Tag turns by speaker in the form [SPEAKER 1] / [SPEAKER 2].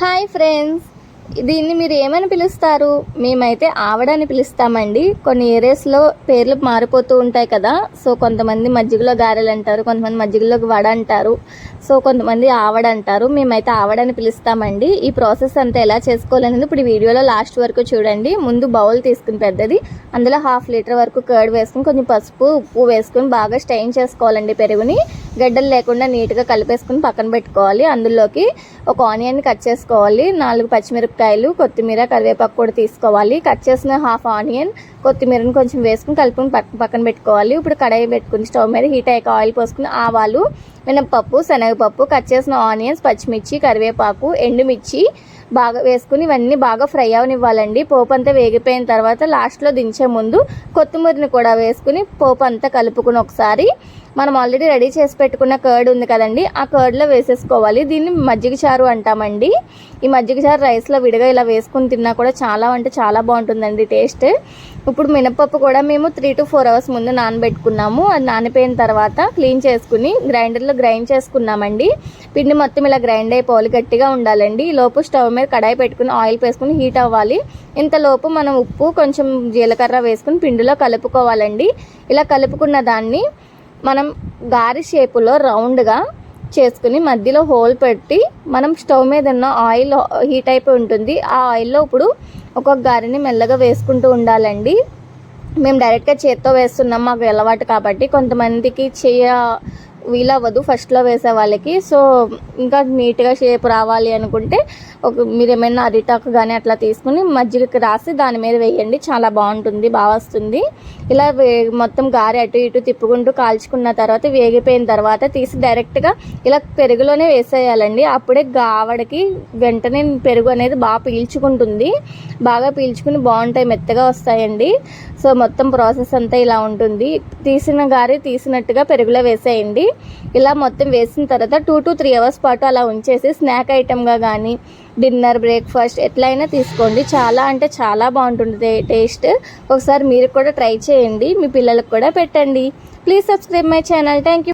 [SPEAKER 1] Hi friends. దీన్ని మీరు ఏమని పిలుస్తారు? మేమైతే ఆవడని పిలుస్తామండి. కొన్ని ఏరియాస్లో పేర్లు మారిపోతూ ఉంటాయి కదా. సో కొంతమంది మజ్జిగలో గారెలు అంటారు కొంతమంది మజ్జిగలో వడ అంటారు. సో కొంతమంది ఆవడ అంటారు. మేమైతే ఆవడని పిలుస్తామండి. ఈ ప్రాసెస్ అంతా ఎలా చేసుకోవాలనేది ఇప్పుడు వీడియోలో లాస్ట్ వరకు చూడండి. ముందు బౌల్ తీసుకుని పెద్దది. అందులో హాఫ్ లీటర్ వరకు కర్డ్ వేసుకుని కొంచెం పసుపు ఉప్పు వేసుకుని బాగా స్టైన్ చేసుకోవాలండి పెరుగుని. గడ్డలు లేకుండా నీట్గా కలిపేసుకుని పక్కన పెట్టుకోవాలి. అందులోకి ఒక ఆనియన్ కట్ చేసుకోవాలి. నాలుగు పచ్చిమిరపకాయలు కొత్తిమీర కరివేపాకు కూడా తీసుకోవాలి. కట్ చేసిన హాఫ్ ఆనియన్ కొత్తిమీరని కొంచెం వేసుకుని కలుపుకొని పక్క పక్కన పెట్టుకోవాలి. ఇప్పుడు కడాయి పెట్టుకుని స్టవ్ మీద హీట్ అయ్యాక ఆయిల్ పోసుకుని ఆవాలు మినపప్పు శనగపప్పు కట్ చేసిన ఆనియన్స్ పచ్చిమిర్చి కరివేపాకు ఎండుమిర్చి బాగా వేసుకుని ఇవన్నీ బాగా ఫ్రై అవనివ్వాలండి. పోపు అంతా వేగిపోయిన తర్వాత లాస్ట్లో దించే ముందు కొత్తిమీరని కూడా వేసుకుని పోపు అంతా కలుపుకుని ఒకసారి మనం ఆల్రెడీ రెడీ చేసి పెట్టుకున్న కర్డ్ ఉంది కదండి ఆ కర్డ్లో వేసేసుకోవాలి. దీన్ని మజ్జిగ చారు అంటామండి. ఈ మజ్జిగ చారు రైస్లో విడిగా ఇలా వేసుకుని తిన్నా కూడా చాలా అంటే చాలా బాగుంటుందండి టేస్ట్ ఇప్పుడు మినపప్పు కూడా మేము త్రీ టు ఫోర్ అవర్స్ ముందు నానబెట్టుకున్నాము. అది నానిపోయిన తర్వాత క్లీన్ చేసుకుని గ్రైండర్లో గ్రైండ్ చేసుకున్నామండి. పిండి మొత్తం ఇలా గ్రైండ్ అయిపోవాలి గట్టిగా ఉండాలండి. లోపు స్టవ్ మీద కడాయి పెట్టుకుని ఆయిల్ వేసుకుని హీట్ అవ్వాలి. ఇంతలోపు మనం ఉప్పు కొంచెం జీలకర్ర వేసుకుని పిండిలో కలుపుకోవాలండి. ఇలా కలుపుకున్న దాన్ని మనం గారి షేపులో రౌండ్గా చేసుకుని మధ్యలో హోల్ పెట్టి మనం స్టవ్ మీద ఉన్న ఆయిల్ హీట్ అయిపోయి ఉంటుంది. ఆ ఆయిల్లో ఇప్పుడు ఒక్కొక్క గారిని మెల్లగా వేసుకుంటూ ఉండాలండి. మేము డైరెక్ట్గా చేత్తో వేస్తున్నాం మాకు అలవాటు కాబట్టి కొంతమందికి చేయ వీలవ్వదు. ఫస్ట్లో వేసే వాళ్ళకి. సో ఇంకా నీట్గా షేప్ రావాలి అనుకుంటే ఒక మీరు ఏమైనా అరిటాకు కానీ అట్లా తీసుకుని మజ్జిగకి రాసి దాని మీద వేయండి. చాలా బాగుంటుంది బాగా వస్తుంది. ఇలా వే మొత్తం గారి అటు ఇటు తిప్పుకుంటూ కాల్చుకున్న తర్వాత వేగిపోయిన తర్వాత తీసి డైరెక్ట్గా ఇలా పెరుగులోనే వేసేయాలండి. అప్పుడే గావడకి వెంటనే పెరుగు అనేది బాగా పీల్చుకుంటుంది. బాగా పీల్చుకుని బాగుంటాయి మెత్తగా వస్తాయండి. సో మొత్తం ప్రాసెస్ అంతా ఇలా ఉంటుంది. తీసిన గారి తీసినట్టుగా పెరుగులో వేసేయండి. ఇలా మొత్తం వేసిన తర్వాత టూ టు త్రీ అవర్స్ పాటు అలా ఉంచేసి స్నాక్ ఐటమ్గా కానీ డిన్నర్ బ్రేక్ఫాస్ట్ ఎట్లయినా తీసుకోండి. చాలా అంటే చాలా బాగుంటుంది టేస్ట్ ఒకసారి మీరు కూడా ట్రై చేయండి. మీ పిల్లలకు కూడా పెట్టండి. Please subscribe my channel thank you